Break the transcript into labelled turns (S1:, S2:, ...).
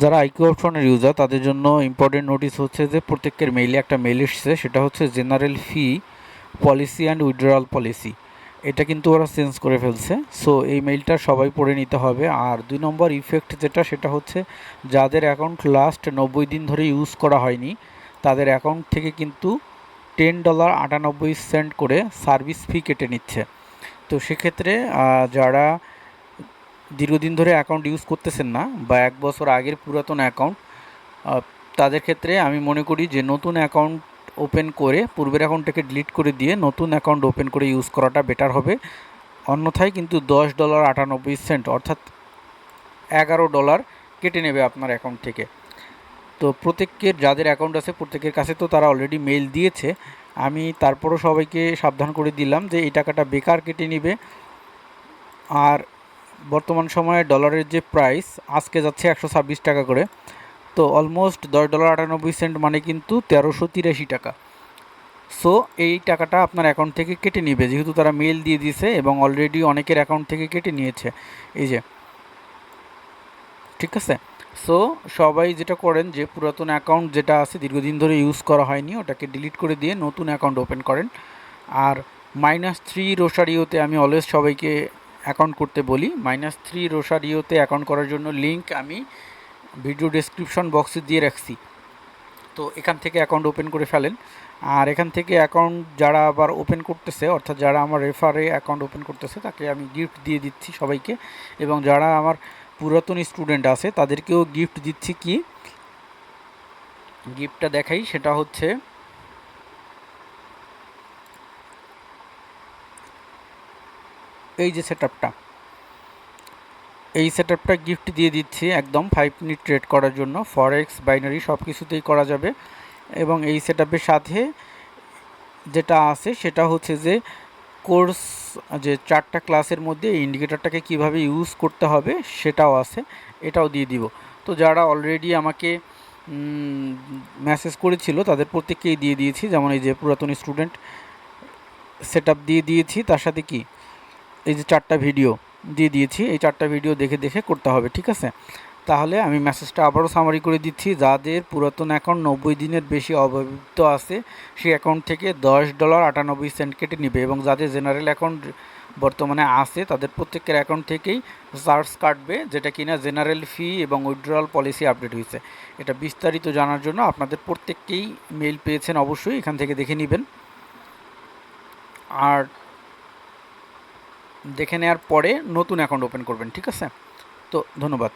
S1: যারা আইকিউ অপশনের ইউজার তাদের জন্য ইম্পর্টেন্ট নোটিস হচ্ছে যে প্রত্যেকের মেইলে একটা মেইল এসেছে, সেটা হচ্ছে general fee policy and withdrawal policy এটা কিন্তু ওরা চেঞ্জ করে ফেলছে। সো এই মেইলটা সবাই পড়ে নিতে হবে। আর দুই নম্বর ইফেক্ট যেটা, সেটা হচ্ছে যাদের অ্যাকাউন্ট লাস্ট নব্বই দিন ধরে ইউজ করা হয়নি, তাদের অ্যাকাউন্ট থেকে কিন্তু টেন ডলার আটানব্বই সেন্ট করে সার্ভিস ফি কেটে নিচ্ছে। তো সেক্ষেত্রে যারা দীর্ঘদিন ধরে অ্যাকাউন্ট ইউজ করতেছেন না বা এক বছর আগের পুরাতন অ্যাকাউন্ট তাদের ক্ষেত্রে আমি মনে করি যে নতুন অ্যাকাউন্ট ওপেন করে পূর্বের অ্যাকাউন্টটাকে ডিলিট করে দিয়ে নতুন অ্যাকাউন্ট ওপেন করে ইউজ করাটা বেটার হবে। অন্যথায় কিন্তু দশ ডলার আটানব্বই সেন্ট অর্থাৎ এগারো ডলার কেটে নেবে আপনার অ্যাকাউন্ট থেকে। তো প্রত্যেকের, যাদের অ্যাকাউন্ট আছে প্রত্যেকের কাছে তো তারা অলরেডি মেইল দিয়েছে। আমি তারপরও সবাইকে সাবধান করে দিলাম যে এই টাকাটা বেকার কেটে নেবে। আর বর্তমান সময়ে ডলারের যে প্রাইস আজকে যাচ্ছে একশো ছাব্বিশ টাকা করে। তো অলমোস্ট দশ ডলার আটানব্বই সেন্ট মানে কিন্তু তেরোশো তিরাশি টাকা। সো এই টাকাটা আপনার অ্যাকাউন্ট থেকে কেটে নেবে, যেহেতু তারা মেল দিয়ে দিয়েছে এবং অলরেডি অনেকের অ্যাকাউন্ট থেকে কেটে নিয়েছে। এই যে, ঠিক আছে? সো সবাই যেটা করেন যে, পুরাতন অ্যাকাউন্ট যেটা আছে, দীর্ঘদিন ধরে ইউজ করা হয়নি, ওটাকে ডিলিট করে দিয়ে নতুন অ্যাকাউন্ট ওপেন করেন। আর মাইনাস থ্রি রোসারিওতে আমি অলওয়েজ সবাইকে অ্যাকাউন্ট করতে বলি মাইনাস থ্রি রোসারিওতে অ্যাকাউন্ট করার জন্য লিঙ্ক আমি ভিডিও ডেসক্রিপশন বক্সে দিয়ে রাখছি। তো এখান থেকে অ্যাকাউন্ট ওপেন করে ফেলেন। আর এখান থেকে অ্যাকাউন্ট যারা আবার ওপেন করতেছে, অর্থাৎ যারা আমার রেফারে অ্যাকাউন্ট ওপেন করতেছে, তাকে আমি গিফট দিয়ে দিচ্ছি সবাইকে। এবং যারা আমার পুরাতন স্টুডেন্ট আছে, তাদেরকেও গিফট দিচ্ছি কি? গিফটটা দেখাই, সেটা হচ্ছে এই যে সেট এই সেট গিফট দিয়ে দিচ্ছি একদম ফাইভ মিনিট ট্রেড করার জন্য। ফরেক্স বাইনারি সব কিছুতেই করা যাবে। এবং এই সেট সাথে যেটা আছে সেটা হচ্ছে যে কোর্স যে চারটা ক্লাসের মধ্যে ইন্ডিকেটারটাকে কীভাবে ইউজ করতে হবে সেটাও আছে, এটাও দিয়ে দিব। তো যারা অলরেডি আমাকে মেসেজ করেছিল তাদের প্রত্যেককেই দিয়ে দিয়েছি। যেমন এই যে পুরাতন স্টুডেন্ট সেট দিয়ে দিয়েছি, তার সাথে কি? এই যে চারটা ভিডিও দিয়ে দিয়েছি, এই চারটা ভিডিও দেখে দেখে করতে হবে, ঠিক আছে? তাহলে আমি মেসেজটা আবারও সামারি করে দিচ্ছি। যাদের পুরাতন অ্যাকাউন্ট নব্বই দিনের বেশি অব্যবহৃত আছে, সেই অ্যাকাউন্ট থেকে দশ ডলার আটানব্বই সেন্ট কেটে নেবে এবং যাদের জেনারেল অ্যাকাউন্ট বর্তমানে আছে, তাদের প্রত্যেকের অ্যাকাউন্ট থেকেই চার্জ কাটবে, যেটা কিনা জেনারেল ফি এবং উইথড্রয়াল পলিসি আপডেট হয়েছে। এটা বিস্তারিত জানার জন্য আপনাদের প্রত্যেককেই মেইল পেয়েছেন অবশ্যই, এখান থেকে দেখে নেবেন। আর দেখে নেওয়ার পরে নতুন অ্যাকাউন্ট ওপেন করবেন ঠিক আছে? তো ধন্যবাদ।